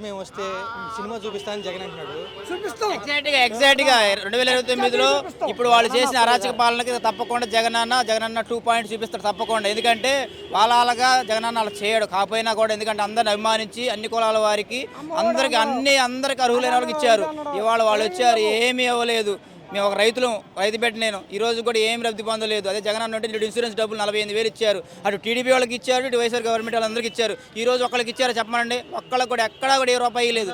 మేము వస్తే సినిమా చూపిస్తానని జగన్ అంటున్నాడు. చూపిస్తాం. ఎగ్జాక్ట్గా ఎగ్జాక్ట్గా. రెండు వేల ఇరవై తొమ్మిదిలో ఇప్పుడు వాళ్ళు చేసిన అరాచక పాలనకి తప్పకుండా జగనన్న జగనన్న టూ పాయింట్ చూపిస్తారు తప్పకుండా. ఎందుకంటే వాళ్ళగా జగనన్న అలా చేయడు. కాకపోయినా కూడా ఎందుకంటే అందరిని అభిమానించి అన్ని కులాల వారికి అందరికి అన్ని అందరికి అర్హులైన వాళ్ళకి ఇచ్చారు. ఇవాళ వాళ్ళు వచ్చారు ఏమీ ఇవ్వలేదు. మేము ఒక రైతులు రైతు పెట్టి నేను. ఈ రోజు కూడా ఏం లబ్ధి పొందలేదు. అదే జగన్ అన్న ఇటు ఇన్సూరెన్స్ డబ్బులు నలభై ఎనిమిది వేలు ఇచ్చారు. అటు టీడీపీ వాళ్ళకి ఇచ్చారు ఇటు వైఎస్ఆర్ గవర్నమెంట్ వాళ్ళందరికీ ఇచ్చారు. ఈ రోజు ఒకళ్ళకి ఇచ్చారు చెప్పమండి? ఒక్కళ్ళకి కూడా ఎక్కడా కూడా ఏ రూపాయి లేదు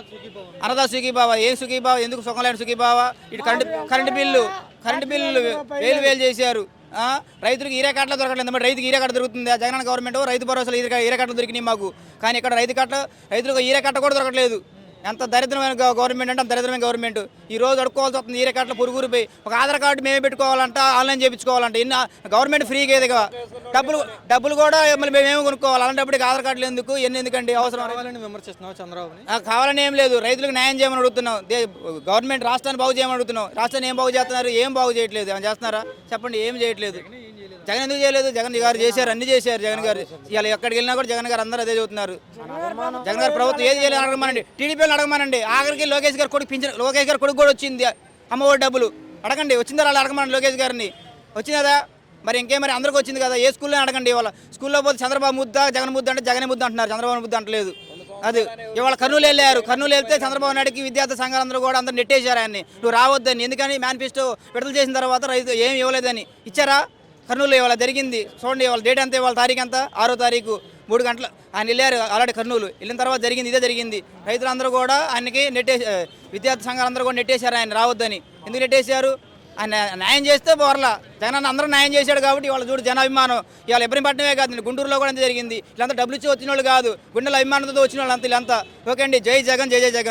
అనదా సుఖీబావ ఏ సుఖీబావ ఎందుకు సుఖం లేని సుఖీబావ ఇటు current current bill current bill వేలు వేలు చేశారు. ఆ, రైతులకు ఈరే కట్ల దొరకలేదు మరి రైతుకి ఈరే కట్ట దొరుకుతుంది? జగన్ గవర్నమెంట్ రైతు భరోసాలు ఈరే ఈరే కట్టలు దొరికినాయి మాకు. కానీ ఇక్కడ రైతు కట్ట రైతులకు ఈరే కట్ట కూడా దొరకట్లేదు. ఎంత దరిద్రమైన గవ- గవర్నమెంట్ అంటే అంత దరిద్రమైన గవర్నమెంట్. ఈ రోజు అడుక్కోవాల్సి వస్తుంది ఈరే కట్ల పురుగురిపోయి. ఒక ఆధార్ కార్డు మేమే పెట్టుకోవాలంట ఆన్లైన్ చేయించుకోవాలంట. ఇన్ని గవర్నమెంట్ ఫ్రీగా ఏదిగా డబ్బులు డబ్బులు కూడా మళ్ళీ మేమేమి కొనుక్కోవాలి? అలాంటప్పటికి ఆధార్ కార్డులు ఎందుకు? ఎన్ని ఎందుకండి? అవసరం? కావాలని విమర్శిస్తున్నావు చంద్రబాబుని? ఆ, కావాలని ఏం లేదు. రైతులకు న్యాయం చేయమని అడుగుతున్నాం గవర్నమెంట్ రాష్ట్రాన్ని బాగు చేయమని అడుగుతున్నాం రాష్ట్రాన్ని ఏం బాగు చేస్తున్నారు? ఏం బాగు చేయట్లేదు? ఏమైనా చేస్తున్నారా? చెప్పండి ఏం చేయట్లేదు? జగన్ ఎందుకు చేయలేదు? జగన్ గారు చేశారు అన్ని చేశారు జగన్ గారు. ఇవాళ ఎక్కడికి వెళ్ళినా కూడా జగన్ గారు అందరూ అదే చదువుతున్నారు జగన్ గారు ప్రభుత్వం ఏది చేయలేదు అడగమనండి. టీడీపీని అడగమనండి. ఆఖరికి లోకేష్ గారు కొడుకు పింఛన్ లోకేష్ గారు కొడుకు కూడా వచ్చింది. అమ్మఒడి డబ్బులు. అడగండి వచ్చిందా వాళ్ళు అడగమనండి లోకేష్ గారిని. వచ్చిందా మరి ఇంకేం మరి అందరికి వచ్చింది కదా. ఏ స్కూల్లో అడగండి ఇవాళ. స్కూల్లో పోతే చంద్రబాబు ముద్ద జగన్ ముద్ద అంటే జగన్ ముద్ద అంటున్నారు. చంద్రబాబు ముద్ద అంటలేదు. అది ఇవాళ కర్నూలు వెళ్ళారు. కర్నూలు వెళ్తే చంద్రబాబు నాయుడుకి విద్యార్థి సంఘాలందరూ కూడా అందరూ నెట్టేశారు ఆయన్ని. నువ్వు రావద్దని. ఎందుకని మేనిఫెస్టో విడుదల చేసిన తర్వాత రైతు ఏం ఇవ్వలేదని. ఇచ్చారా? కర్నూలు ఇవాళ జరిగింది. చూడండి ఇవాళ డేట్ అంతా ఇవాళ తారీఖు అంతా ఆరో తారీఖు మూడు గంటల. ఆయన వెళ్ళారు ఆల్రెడీ కర్నూలు. వెళ్ళిన తర్వాత జరిగింది ఇదే జరిగింది. రైతులందరూ కూడా ఆయనకి నెట్టే విద్యార్థి సంఘాలందరూ కూడా నెట్టేశారు ఆయన రావద్దని. ఎందుకు నెట్టేశారు? ఆయన న్యాయం చేస్తే బోర్లా. జగన్ అందరూ న్యాయం చేశాడు కాబట్టి ఇవాళ చూడు జనాభిమానం. ఇవాళ ఇబ్రహీంపట్నమే కాదు గుంటూరులో కూడా అంత జరిగింది. వీళ్ళంతా డబ్బులు ఇచ్చి వచ్చిన వాళ్ళు కాదు. గుండెల అభిమానంతో వచ్చిన వాళ్ళంతా వీళ్ళంతా ఓకే అండి. జై జగన్ జై జై జగన్.